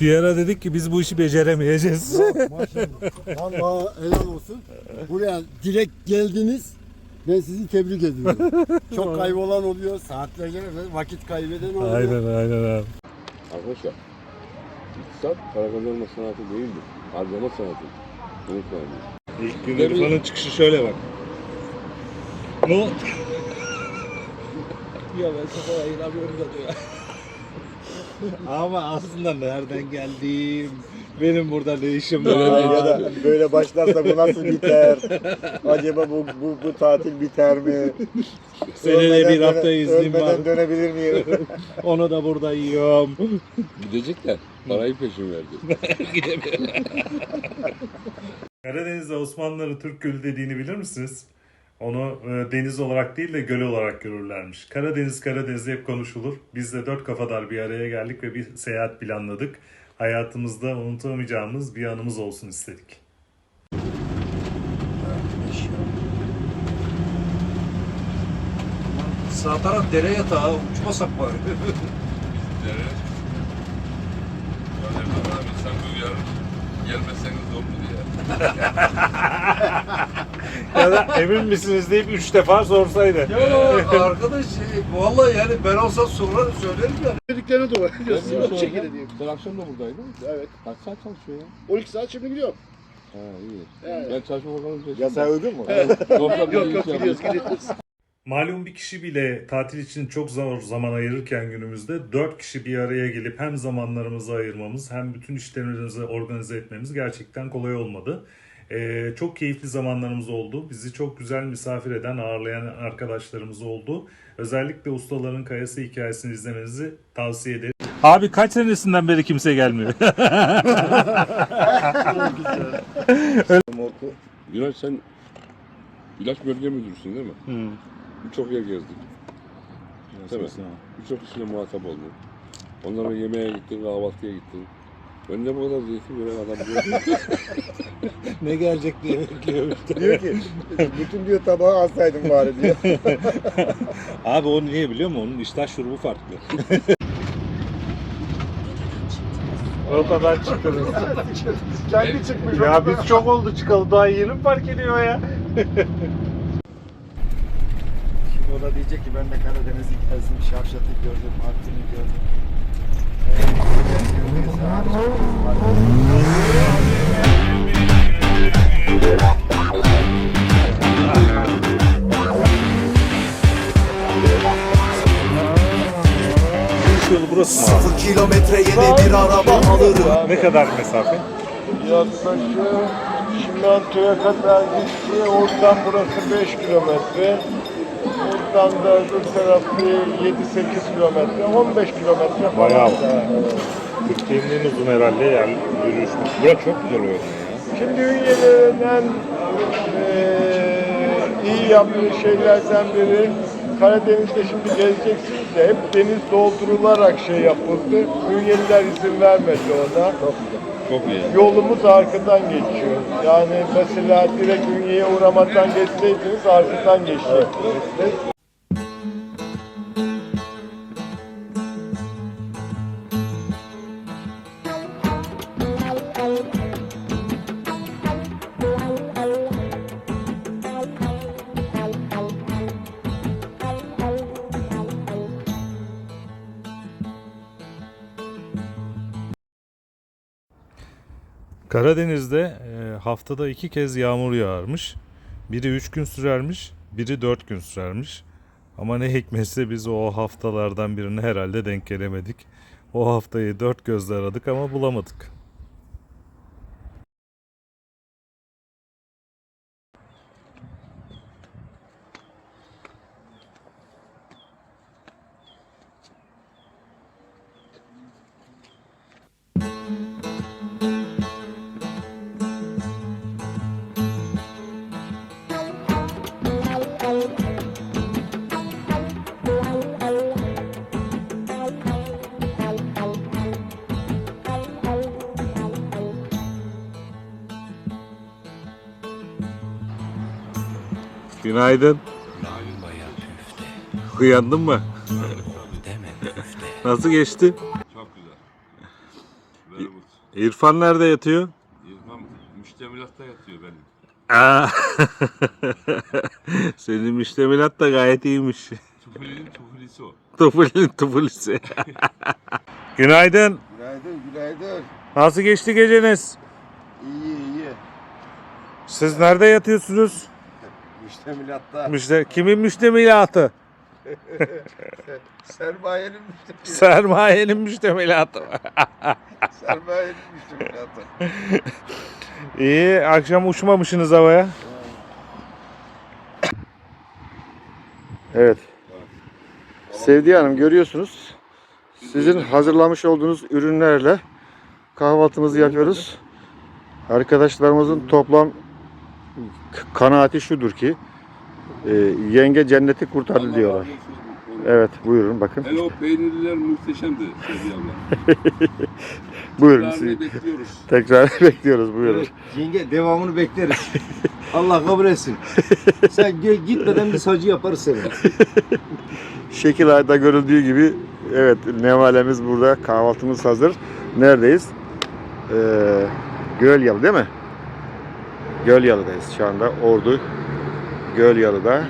Bir ara dedik ki biz bu işi beceremeyeceğiz. Yok maşallah. Allah helal olsun. Buraya direkt geldiniz. Ben sizi tebrik ediyorum. Çok kaybolan oluyor. Saatlerce vakit kaybeden oluyor. aynen aynen abi. Arkadaşlar, iktisat para kazanma sanatı değildir. Harcama sanatı. Unutmayın. İlk gün İrfan'ın çıkışı şöyle bak. O Ya ben sana ayıramıyorum da diyor. Ama aslında nereden geldim? Benim burada ne işim Ya var? da böyle başlarsa bu nasıl biter? Acaba bu, bu, bu tatil biter mi? Senede Ölmeden bir hafta döne- iznim var. Ölmeden dönebilir miyim? Onu da burada yiyorum. Gidecekler. Parayı peşin verdi. Karadeniz'de Osmanlıları Türk Gölü dediğini bilir misiniz? Onu e, deniz olarak değil de göl olarak görürlermiş. Karadeniz Karadeniz hep konuşulur. Biz de dört kafadar bir araya geldik ve bir seyahat planladık. Hayatımızda unutamayacağımız bir anımız olsun istedik. Sağ taraf dere yatağı uçmasak bari. abi sen bu yarın gelmeseniz olur diye. ya da emin misiniz deyip üç defa sorsaydı. Ya arkadaş şey, vallahi yani ben olsam sorarım söylerim ya. Dediklerine doğru. Ben şekilde diyeyim. Sen akşam da buradaydın. Evet. Kaç saat çalışıyor ya? 12 saat şimdi gidiyorum. Ha iyi. Evet. Ben çalışma bakalım. Yasağı uydun mu? Yok Yok yok gidiyoruz gidiyoruz. Malum bir kişi bile tatil için çok zor zaman ayırırken günümüzde dört kişi bir araya gelip hem zamanlarımızı ayırmamız hem bütün işlerimizi organize etmemiz gerçekten kolay olmadı. Ee, çok keyifli zamanlarımız oldu. Bizi çok güzel misafir eden, ağırlayan arkadaşlarımız oldu. Özellikle ustaların kayası hikayesini izlemenizi tavsiye ederim. Abi kaç senesinden beri kimse gelmiyor? Güneş sen ilaç bölge müdürüsün değil mi? Birçok yer gezdik. Değil mi? Birçok kişiyle muhatap oldun. Onlara yemeğe gittin, kahvaltıya gittin. Önüne bu kadar zeytin gören adam diyor. ne gelecek diye bekliyorum. diyor ki bütün diyor tabağı alsaydın bari diyor. Abi o niye biliyor musun? Onun iştah şurubu farklı. o kadar çıktınız. Kendi çıkmış. ya biz çok oldu çıkalı daha yeni mi fark ediyor ya? Şimdi o da diyecek ki ben de Karadeniz hikayesini Şavşat'ı gördüm, Artvin'i gördüm. Şu yolu burası mı abi? Sıfır kilometre yeni bir araba alırım Ne kadar mesafe? Yaklaşık Şimento'ya kadar gitti. Oradan burası 5 kilometre. Buradan da öbür tarafı 7-8 kilometre. 15 kilometre falan. Bayağı. da. Türkiye'nin en uzun herhalde yani yürüyüş. Burası çok güzel oluyor. Şimdi Ünye'nin en eee, iyi yaptığı şeylerden biri Karadeniz'de şimdi gezeceksiniz de hep deniz doldurularak şey yapıldı. Ünyeliler izin vermedi ona. Çok iyi. Yolumuz arkadan geçiyor. Yani mesela direkt Ünye'ye uğramadan geçseydiniz arkadan geçecektiniz. Karadeniz'de e, haftada iki kez yağmur yağarmış. Biri üç gün sürermiş, biri dört gün sürermiş. Ama ne hikmetse biz o haftalardan birine herhalde denk gelemedik. O haftayı dört gözle aradık ama bulamadık. Günaydın. Uyandın mı? Nasıl geçti? Çok güzel. Böyle bu İrfan nerede yatıyor? İlmam müştemilatta yatıyor benim. Aa. Senin müştemilat da gayet iyiymiş. Tufulinin tufulisi o. Tufulin tufulisi. Günaydın. Günaydın, günaydın. Nasıl geçti geceniz? İyi, iyi. Siz nerede yatıyorsunuz? Müştemilatta. Müşte kimin müştemilatı? Sermayenin müştemilatı. Sermayenin müştemilatı. Sermayenin müştemilatı. İyi, akşam uçmamışsınız havaya. Evet. Sevdiği Hanım görüyorsunuz. Sizin hazırlamış olduğunuz ürünlerle kahvaltımızı yapıyoruz. Arkadaşlarımızın toplam kanaati şudur ki e, yenge cenneti kurtardı diyorlar. Evet buyurun bakın. Hele o peynirliler muhteşemdi abla. Buyurun. Tekrarını sizi bekliyoruz. Tekrar bekliyoruz buyurun. Evet, yenge devamını bekleriz. Allah kabul etsin. Sen ge- gitmeden biz hacı yaparız seni. Şekil ayda görüldüğü gibi evet nevalemiz burada kahvaltımız hazır. Neredeyiz? Ee, Gölyalı değil mi? Gölyalı'dayız şu anda. Ordu Gölyalı'da.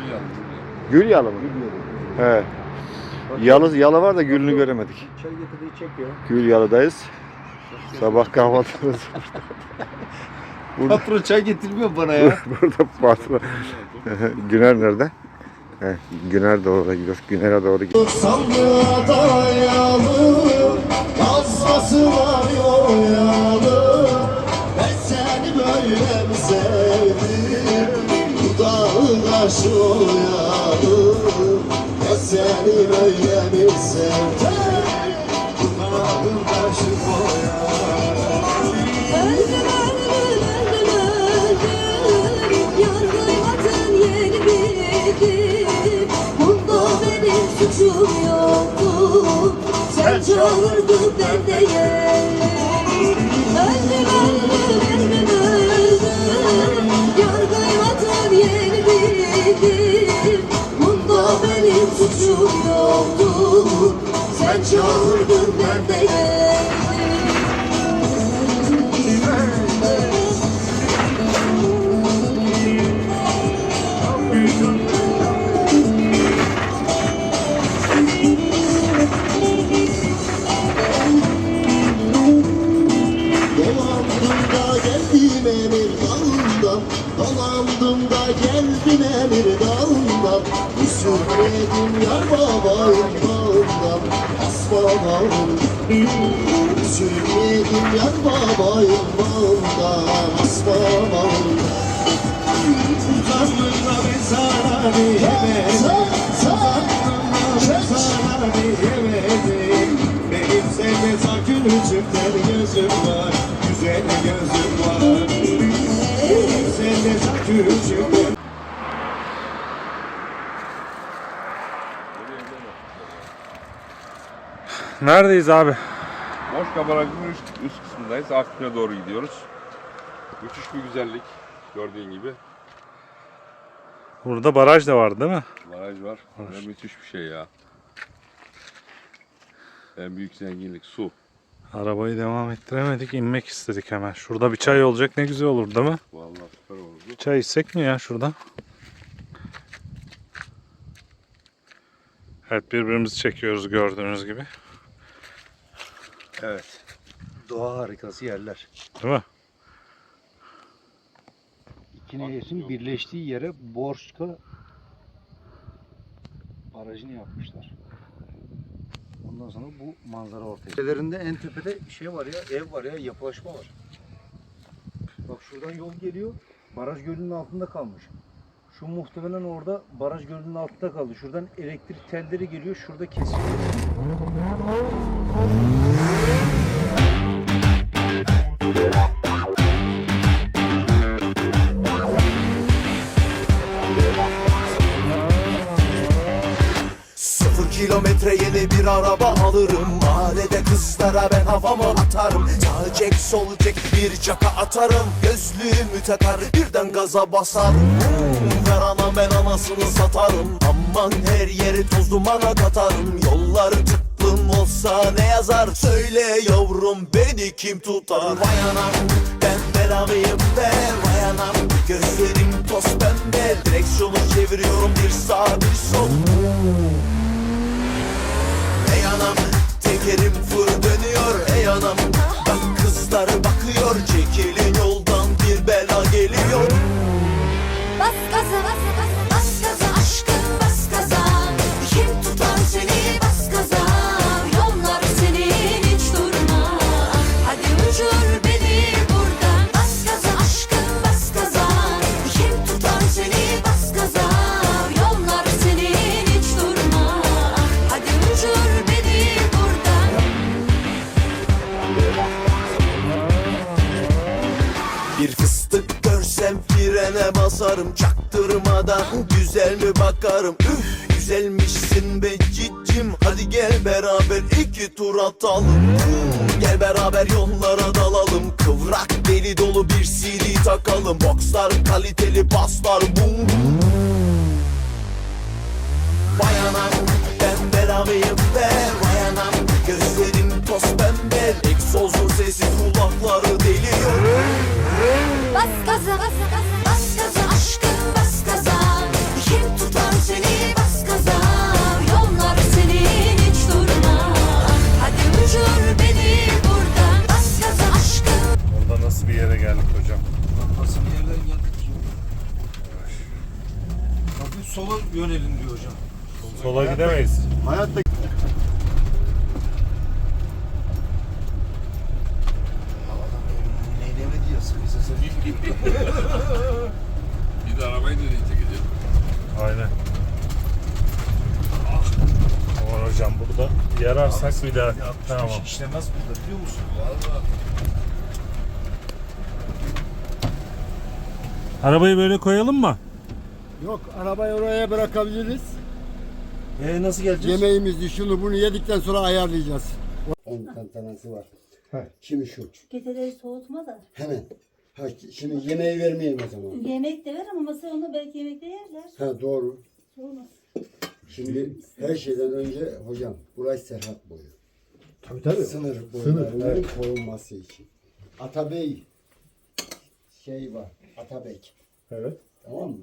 Gülyalı mı? He. Yalı, yalı var da gülünü göremedik. Çay getirdiği çek ya. Gülyalı'dayız. Sabah kahvaltımız. burada, Patron çay getirmiyor bana ya. burada patron. Güner nerede? He, Güner doğru gidiyoruz. Güner'e doğru gidiyoruz. Sandığa dayalı Yazması var oyalı böyle mi sevdim Dudağı kaşı oyalı Öldüm öldüm öldüm öldüm Yar duymadın yeni bildim Bunda benim suçum yoktu. Sen çağırdın ben Sen Neredeyiz abi? Boşka Barajı'nın üst, üst kısmındayız. Akbin'e doğru gidiyoruz. Müthiş bir güzellik. Gördüğün gibi. Burada baraj da vardı değil mi? Baraj var. Ve müthiş bir şey ya. En büyük zenginlik su. Arabayı devam ettiremedik, inmek istedik hemen. Şurada bir çay olacak ne güzel olur değil mi? Vallahi süper oldu. Çay içsek mi ya şurada? Evet birbirimizi çekiyoruz gördüğünüz gibi. Evet. Doğa harikası yerler. Değil mi? İki nehrin birleştiği yere Borçka barajını yapmışlar. Ondan sonra bu manzara ortaya. Tepelerinde en tepede şey var ya, ev var ya, yapılaşma var. Bak şuradan yol geliyor, baraj gölünün altında kalmış. Şu muhtemelen orada baraj gölünün altında kaldı. Şuradan elektrik telleri geliyor, şurada kesiyor. Yeni bir araba alırım. Mahallede kızlara ben havamı atarım. Sağ cek sol cek bir caka atarım. Gözlüğümü takar birden gaza basarım. Ver ana ben anasını satarım. Aman her yeri toz dumana katarım. Yolları aklın olsa ne yazar? Söyle yavrum beni kim tutar? Vay anam ben belalıyım be. Vay anam gözlerim toz pembe. Direksiyonu çeviriyorum bir sağ bir sol anam tekerim fır dönüyor Ey anam. Bak kızlar bakıyor Çaktırmadan güzel mi bakarım? Üf güzelmişsin be cicim. Hadi gel beraber iki tur atalım. Gel beraber yollara dalalım. Kıvrak deli dolu bir CD takalım. Boxlar kaliteli paslar bum. Bum Vay anam ben belalıyım be. Vay anam gözlerim toz pembe. Egzozun sesi kulakları deliyor. Bas gaza bas gaza sola yönelin diyor hocam. Sola gidemeyiz. Hayatta? Bir de arabayı nereye çekeceğim? Aynen. Aman hocam burada yararsak bir daha. Tamam. İşlemez burada biliyor musun? Arabayı böyle koyalım mı? Yok arabayı oraya bırakabiliriz. Ee, nasıl geleceğiz? Yemeğimizi şunu bunu yedikten sonra ayarlayacağız. 10 tantanası var. Şimdi şu. Geteleri soğutma da. Hemen. Ha, şimdi yemeği vermeyeyim o zaman. Yemek de ver ama masaya onu belki yemekte yerler. Ha doğru. Olmaz. Şimdi her şeyden önce hocam burası Serhat boyu. Tabii tabii. Sınır boylarının korunması için. Atabey şey var. Atabek. Evet. Tamam mı?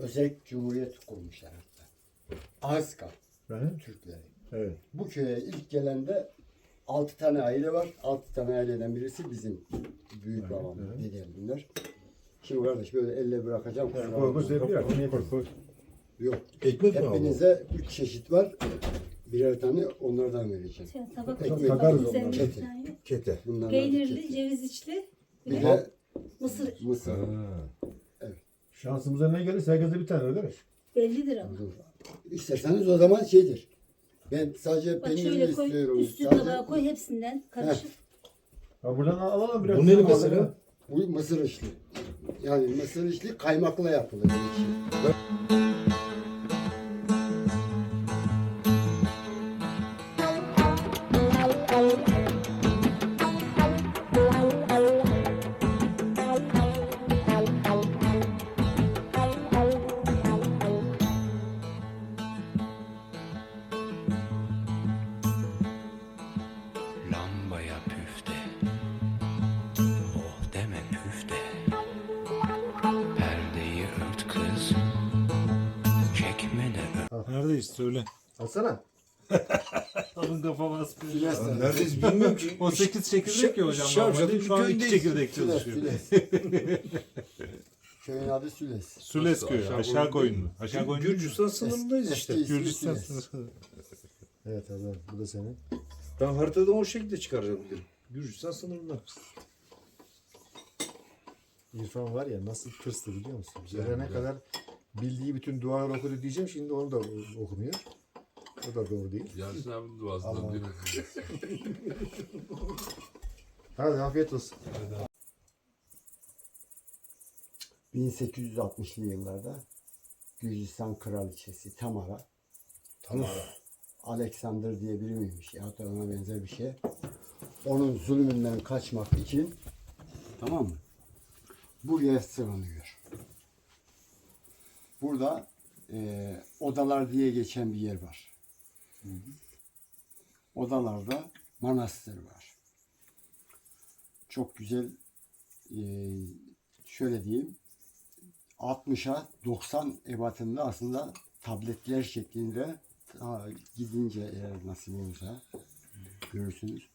Özel cumhuriyet kurmuşlar hatta. Azka. Türkleri. Evet. Bu köye ilk gelende 6 tane aile var. 6 tane aileden birisi bizim büyük babam, dedem bunlar. Şimdi kardeş böyle elle bırakacağım. Koy koy. Yok. Ekmek Hepinize 3 çeşit var. Birer tane onlardan vereceğim. Sen tabak Ekmek takarız onları. yok. Kete. Bunlardan Peynirli, ceviz içli, bir de de mısır. mısır. Şansımıza ne gelirse herkese bir tane öyle mi? Bellidir ama. Dur. İsterseniz o zaman şeydir. Ben sadece Bak peynirli şöyle koy, istiyorum. üstü Sadece- tabağa koy hepsinden karışık. Ha buradan alalım biraz. Bu ne mesela? Bu mısır işli. Yani mısır işli kaymakla yapılır. bu işi. Alsana. Alın kafa basmıyor. Files Neredeyiz bilmiyorum ki. O 8 çekirdek ya hocam. Şarjada Normalde şu an 2 köydeyiz. çekirdek çalışıyor. Köyün adı Süles. Süles köyü. Aşağı koyun. Aşağı koyun. Gürcistan sınırındayız Eski işte. ismi Gürcistan Süles. sınırı. Evet abi bu da senin. Ben haritadan o şekilde çıkaracağım dedim. Gürcistan sınırında. İrfan var ya nasıl tırstı biliyor musun? Gelene kadar bildiği bütün duaları okudu diyeceğim şimdi onu da okumuyor. O da doğru değil. Yasin abi duasından diyor. Hadi afiyet olsun. 1860'lı yıllarda Gürcistan kraliçesi Tamara Tamara Alexander diye biri miymiş ya da ona benzer bir şey. Onun zulmünden kaçmak için tamam mı? Buraya sığınıyor. Burada eee, odalar diye geçen bir yer var. Odalarda manastır var. Çok güzel eee, şöyle diyeyim 60'a 90 ebatında aslında tabletler şeklinde gidince eğer nasip olursa görürsünüz.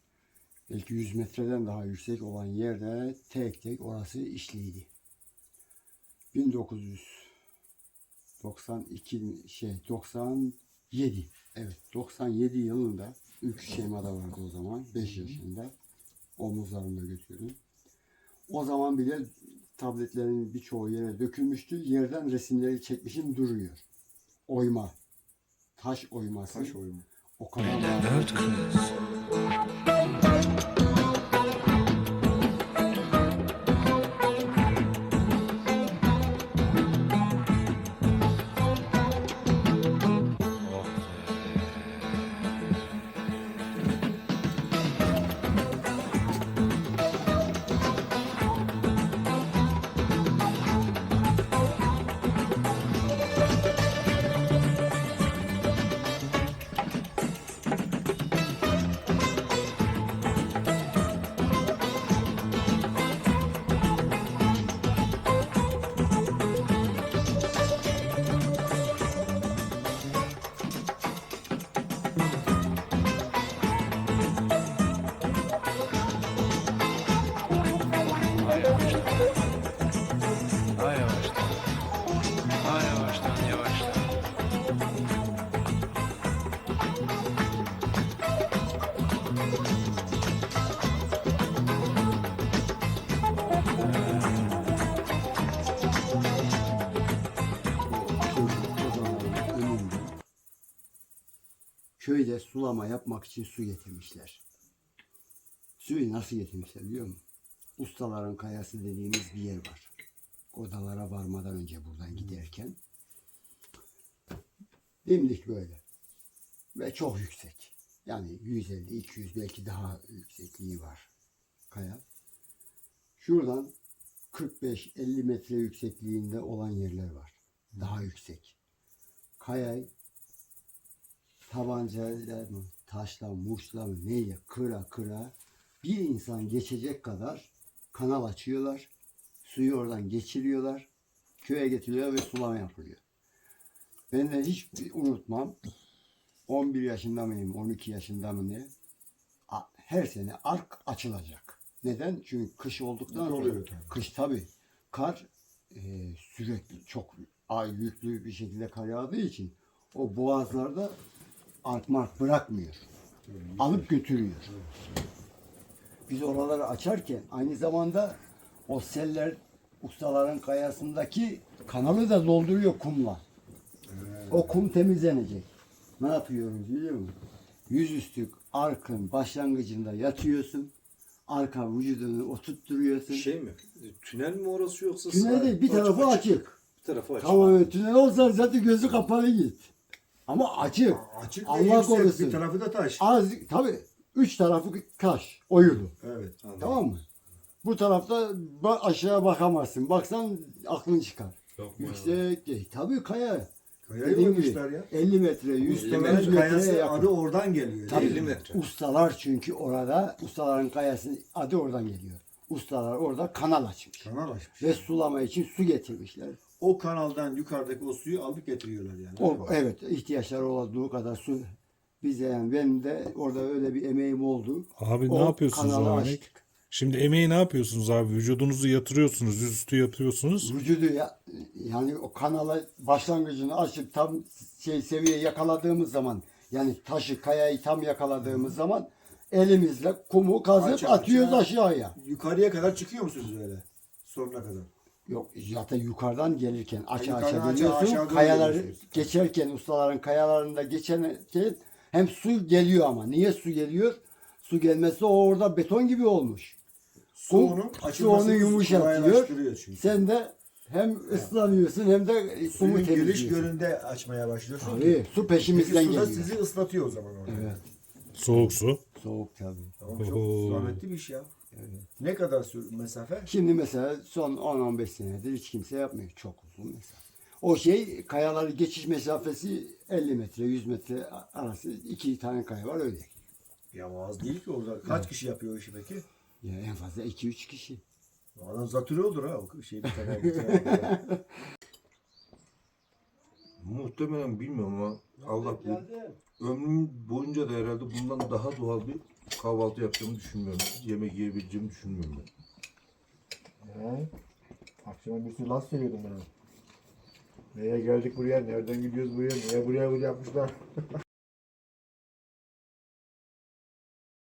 Belki 100 metreden daha yüksek olan yerde tek tek orası işliydi. 1992 şey 97 evet 97 yılında Ülkü Şeyma'da vardı o zaman 5 yaşında omuzlarında götürdüm. O zaman bile tabletlerin birçoğu yere dökülmüştü. Yerden resimleri çekmişim duruyor. Oyma. Taş oyması. Taş oyunu. O kadar Daha köyde sulama yapmak için su getirmişler. Suyu nasıl getirmişler biliyor musun? Ustaların kayası dediğimiz bir yer var. Odalara varmadan önce buradan giderken. Dimdik böyle. Ve çok yüksek. Yani 150, 200 belki daha yüksekliği var kaya. Şuradan 45-50 metre yüksekliğinde olan yerler var. Daha yüksek. Kayayı tabancayla mı, taşla, muşla mı neyle kıra kıra bir insan geçecek kadar kanal açıyorlar. Suyu oradan geçiriyorlar. Köye getiriyorlar ve sulama yapılıyor. Ben de hiç unutmam. 11 yaşında mıyım, 12 yaşında mı ne? Her sene ark açılacak. Neden? Çünkü kış olduktan sonra tabii. kış tabi kar e, sürekli çok ay yüklü bir şekilde kar yağdığı için o boğazlarda ark mark bırakmıyor. Alıp götürüyor. Biz oraları açarken aynı zamanda o seller ustaların kayasındaki kanalı da dolduruyor kumla. O kum temizlenecek. Ne yapıyoruz biliyor musun? Yüzüstü arkın başlangıcında yatıyorsun. Arka vücudunu oturtturuyorsun. Şey mi? Tünel mi orası yoksa? Tünel değil, bir tarafı açık. Bir tarafı açık. Tamamen tünel olsa zaten gözü kapalı git. Ama açık. Açık ve Allah yüksek. korusun. Bir tarafı da taş. Az tabi üç tarafı taş, oyulu. Evet. Tamam mı? Bu tarafta ba- aşağı bakamazsın. Baksan aklın çıkar. Yüksek değil. Tabii kaya. Kaya Dediğim gibi ya. 50 metre, 100 Ustaların metreye kayası yakın. adı oradan geliyor. Tabii, 50 metre. Ustalar çünkü orada, ustaların kayasının adı oradan geliyor. Ustalar orada kanal açmış. Kanal açmış. Ve sulama için su getirmişler. O kanaldan yukarıdaki o suyu alıp getiriyorlar yani. O, evet ihtiyaçları olduğu kadar su bize yani benim de orada öyle bir emeğim oldu. Abi O ne yapıyorsunuz abi? açtık. Şimdi emeği ne yapıyorsunuz abi? Vücudunuzu yatırıyorsunuz, yüzüstü yatıyorsunuz. Vücudu ya, yani o kanala başlangıcını açıp tam şey seviye yakaladığımız zaman yani taşı kayayı tam yakaladığımız zaman elimizle kumu kazıp Aç- atıyoruz aşağı. aşağıya. Yukarıya kadar çıkıyor musunuz öyle? Sonuna kadar. Yok zaten yukarıdan gelirken yukarıdan aça aça, geliyorsun. aşağı doğru Kayaları geliyorsunuz. geçerken ustaların kayalarında geçerken hem su geliyor ama. Niye su geliyor? Su gelmesi o orada beton gibi olmuş. Su Kum- onun su açılmasını onu yumuşatıyor. kolaylaştırıyor çünkü. Sen de hem ıslanıyorsun hem de kumu Suyun giriş temizliyorsun. açmaya başlıyorsun. ki. Tabii su Peki peşimizden su da geliyor. sizi ıslatıyor o zaman orada. Evet. Soğuk su. Soğuk tabii. Tamam, çok Oho. zahmetli bir iş ya. Ne kadar sür mesafe? Şimdi mesela son 10-15 senedir hiç kimse yapmıyor. Çok uzun mesafe. O şey kayaları geçiş mesafesi 50 metre, 100 metre arası iki tane kaya var öyle. Ya az değil ki orada. Kaç kişi yapıyor o işi peki? Ya en fazla 2-3 kişi. Adam zatürre olur ha. O şey bir tane. Bir tane. Muhtemelen bilmiyorum ama Allah bilir. Ömrüm boyunca da herhalde bundan daha doğal bir kahvaltı yapacağımı düşünmüyorum. Yemek yiyebileceğimi düşünmüyorum ben. He. Akşama bir sürü laf söylüyordum ben. Neye geldik buraya, nereden gidiyoruz buraya, niye buraya yapmışlar?